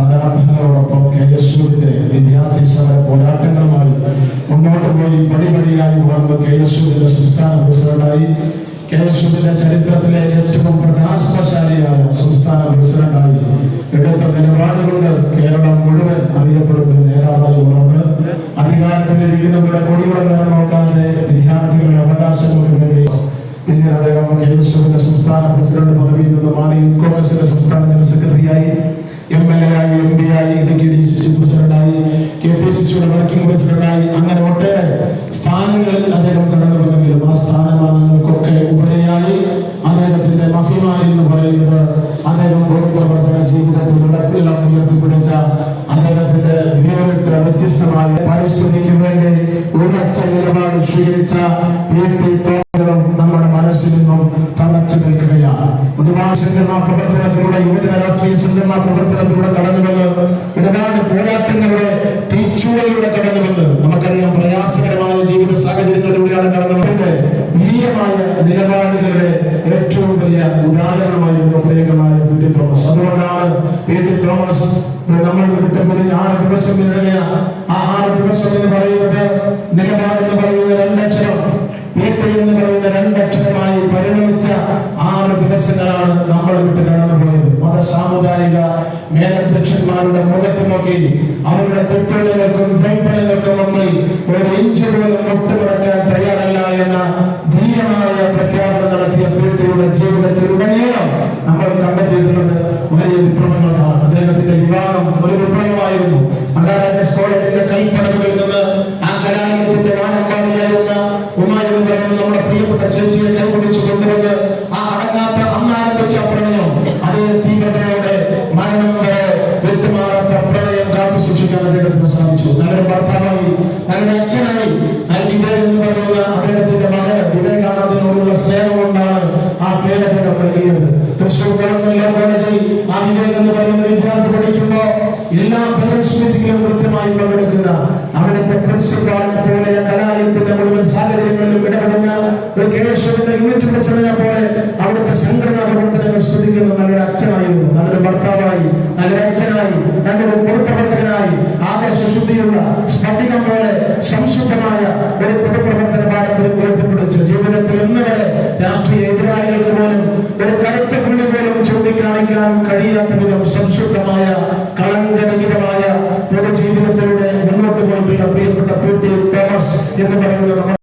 ആരാധനകളോടൊപ്പം K S യുവിന്റെ വിദ്യാർത്ഥി സമര പോരാട്ടങ്ങളുമായി മുന്നോട്ട് പോയി പടിപടിയായി വളർന്ന് കെ എസ് യുവിന്റെ സംസ്ഥാന പ്രസിഡന്റായി കെ എസ് യുവിന്റെ ചരിത്രത്തിലെ ഏറ്റവും പ്രകാശശാലിയായ സംസ്ഥാന പ്രസിഡന്റായി എടുത്ത നിലപാടുകൊണ്ട് കേരളം മുഴുവൻ അറിയപ്പെടുന്ന നേതാവായി വളർന്ന് അധികാരത്തിലിരിക്കുന്നവരുടെ കൊടിയുടെ നേരം നോക്കാതെ വിദ്യാർത്ഥികളുടെ അവകാശങ്ങൾക്ക് വേണ്ടി പിന്നീട് അദ്ദേഹം കെ എസ് യുവിന്റെ സംസ്ഥാന പ്രസിഡന്റ് പദവിയിൽ നിന്ന് മാറി കോൺഗ്രസിന്റെ സംസ്ഥാന ജനറൽ സെക്രട്ടറിയായി. എം എൽ എ ആയി എം പി ആയി ഇടുക്കി ഡി സി സി പ്രസിഡന്റായി കെ പി സി സിയുടെ വർക്കിംഗ് പ്രസിഡന്റായി അങ്ങനെ ഒട്ടേറെ സ്ഥാനങ്ങളിൽ അദ്ദേഹം കടന്നു വന്നെങ്കിലും ആ സ്ഥാനമാനങ്ങൾക്കൊക്കെ ഉപരിയായി അദ്ദേഹത്തിന്റെ മഹിമ എന്ന് പറയുന്നത് അദ്ദേഹം പൊതുപ്രവർത്തന ജീവിതത്തിൽ ഇടത്തിലും ഉയർത്തിപ്പിടിച്ച അദ്ദേഹത്തിന്റെ വേറിട്ട വ്യത്യസ്തമായ പരിസ്ഥിതിക്ക് വേണ്ടി ഉറച്ച നിലപാട് സ്വീകരിച്ച പി ടി സംഘടനാ പ്രവർത്തനത്തിലൂടെ യുവജന രാഷ്ട്രീയ സംഘടനാ പ്രവർത്തനത്തിലൂടെ കടന്നു വന്ന് ഇടനാട് പോരാട്ടങ്ങളുടെ തീച്ചുവയിലൂടെ കടന്നു വന്ന് നമുക്കറിയാം പ്രയാസകരമായ ജീവിത സാഹചര്യങ്ങളിലൂടെയാണ് കടന്നു വന്നത്. ധീരമായ നിലപാടുകളുടെ ഏറ്റവും വലിയ ഉദാഹരണമായിരുന്നു പ്രിയങ്കരമായ പി. ടി. തോമസ്. അതുകൊണ്ടാണ് പി. ടി. തോമസ് നമ്മൾ വിട്ടുപോയി ആറ് ദിവസം നിലവിയ ആ ആറ് ദിവസം എന്ന് പറയുന്നത് നിലപാടെന്ന് പറയുന്നത് രണ്ടക്ഷരം. വീട്ടിൽ എന്ന് പറയുന്ന രണ്ടക്ഷരമായി നമ്മൾ വിട്ട് കടന്നുപോയത് മത സാമുദായിക മേലധ്യക്ഷന്മാരുടെ മുഖത്ത് നോക്കി അവരുടെ തെറ്റുകളിലേക്കും ജയിപ്പുകളിലേക്കും ഒന്ന് ഒരു ഇഞ്ച് പോലും മുട്ടുമുടക്കാൻ തയ്യാറല്ല എന്ന ധീരമായ പ്രഖ്യാപനം നടത്തിയ പീട്ടിയുടെ ജീവിതത്തിലുടനീളം നമ്മൾ കണ്ടെത്തിയിട്ടുള്ളത് വലിയ വിപ്ലവങ്ങളാണ്. അദ്ദേഹത്തിന്റെ വിവാഹം ഒരു വിപ്ലവമായിരുന്നു. അന്താരാഷ്ട്ര കോളേജിന്റെ കൈപ്പടവുകളിൽ നിന്ന് ആ കലാലയത്തിന്റെ വാനമ്പാടിയായിരുന്ന ഉമായെന്ന് നമ്മുടെ പ്രിയപ്പെട്ട ചേച്ചിയെ കൈപിടിച്ചു കൊണ്ടുവന്ന് സാധിച്ചു നല്ലൊരു ഭർത്താവായി നല്ലൊരു അച്ഛനായി വിവേക് എന്ന് പറയുന്ന അദ്ദേഹത്തിന്റെ മകൻ വിവേകാനന്ദനോടുള്ള സ്നേഹം കൊണ്ടാണ് ആ പേരൊക്കെ നൽകിയത് തൃശൂർ ഗവൺമെന്റ് കോളേജിൽ ആ വിവേക് എന്ന് പറയുന്ന വിദ്യാർത്ഥി പഠിക്കുമ്പോ എല്ലാ പേരൻസ് മീറ്റിംഗിലും കൃത്യമായി പങ്കെടുക്കുന്ന അവിടുത്തെ പ്രിൻസിപ്പാളിനെ കാണിക്കാൻ കഴിയാത്ത വിധം സംശുദ്ധമായ കളങ്കരഹിതമായ പൊതുജീവിതത്തിലൂടെ മുന്നോട്ട് പോയിട്ടുള്ള പ്രിയപ്പെട്ട പി ടി തോമസ് എന്ന് പറയുന്നത്